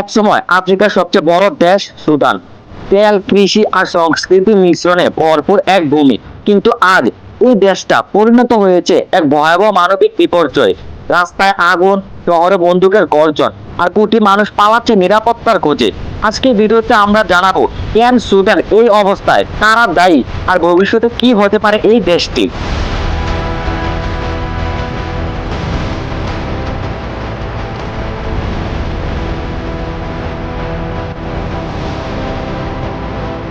একসময় আফ্রিকার সবচেয়ে বড় দেশ সুদান। তেল, কৃষি আর সংস্কৃতি মিশ্রণে ভরপুর এক ভূমি। কিন্তু আজ এই দেশটা পরিণত হয়েছে এক ভয়াবহ মানবিক বিপর্যয়। রাস্তায় আগুন, শহরে বন্দুকের গর্জন আর কোটি মানুষ পালাচ্ছে নিরাপত্তার খোঁজে। আজকে ভিডিওতে আমরা জানাব, কেন সুদান এই অবস্থায় কারা দায়ী আর ভবিষ্যতে কি হতে পারে এই দেশটি?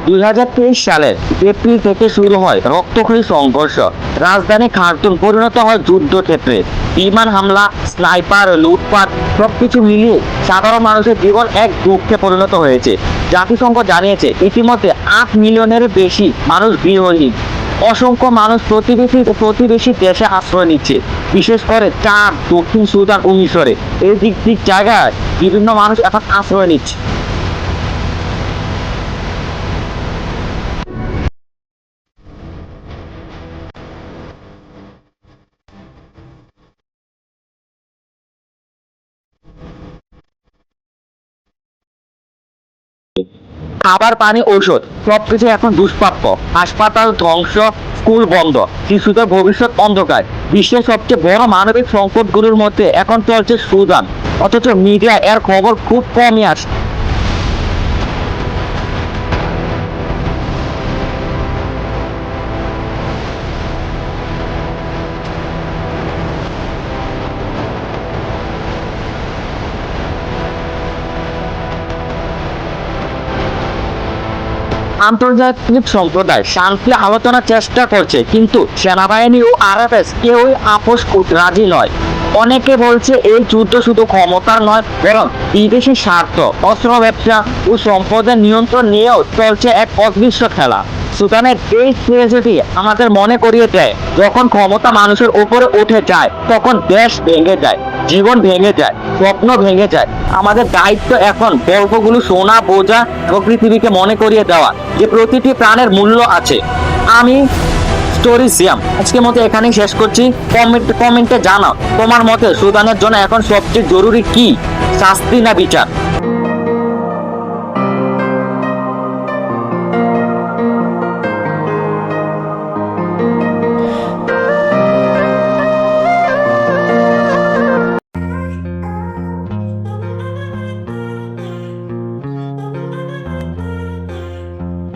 দুই হাজার তেইশ সালের এপ্রিল থেকে শুরু হয় রক্তক্ষয়ী সংঘর্ষ। রাজধানী খার্তুম পরিণত হয় যুদ্ধক্ষেত্রে। বিমান হামলা, স্নাইপার, লুটপাট, সবকিছু মিলিয়ে সাধারণ মানুষের জীবন এক দুঃখে পরিণত হয়েছে। জাতিসংঘ জানিয়েছে, ইতিমধ্যে আট মিলিয়নের বেশি মানুষ গৃহহীন। অসংখ্য মানুষ প্রতিবেশী প্রতিবেশী দেশে আশ্রয় নিচ্ছে। বিশেষ করে চার দক্ষিণ সুদান ও মিশরে। এই দিক দিক জায়গায় বিভিন্ন মানুষ এখন আশ্রয় নিচ্ছে। খাবার, পানি, ঔষধ সবকিছু এখন দুষ্প্রাপ্য। হাসপাতাল ধ্বংস, স্কুল বন্ধ, শিশুদের ভবিষ্যৎ অন্ধকার। বিশ্বের সবচেয়ে বড় মানবিক সংকটগুলোর মধ্যে এখন চলছে সুদান। অথচ মিডিয়া এর খবর খুব কমই আসে। আন্তর্জাতিক সম্প্রদায় শান্তি আলোচনার চেষ্টা করছে, কিন্তু সেনাবাহিনী ও আরএফএস কেউই আপোষ রাজি নয়। অনেকে বলছে এই যুদ্ধ শুধু ক্ষমতার নয়, বরং বিদেশি স্বার্থ, অস্ত্র ব্যবসা ও সম্পদের নিয়ন্ত্রণ নিয়েও চলছে এক অদৃশ্য খেলা। সুদানের এই ট্রেজেডি আমাদের মনে করিয়ে দেয়, যখন ক্ষমতা মানুষের উপরে উঠে যায়, তখন দেশ ভেঙে যায়। জীবন ভেঙে যায়, স্বপ্ন ভেঙে যায়। আমাদের দায়িত্ব এখন গল্পগুলো শোনা, বোঝা এবং পৃথিবীকে মনে করিয়ে দেওয়া, যে প্রতিটি প্রাণের মূল্য আছে। আমি স্টোরি সিয়াম। আজকের মতো এখানেই শেষ করছি। কমেন্ট, কমেন্টে জানাও, তোমার মতে সুদানের জন্য এখন সবচেয়ে জরুরি কি? শাস্তি না বিচার?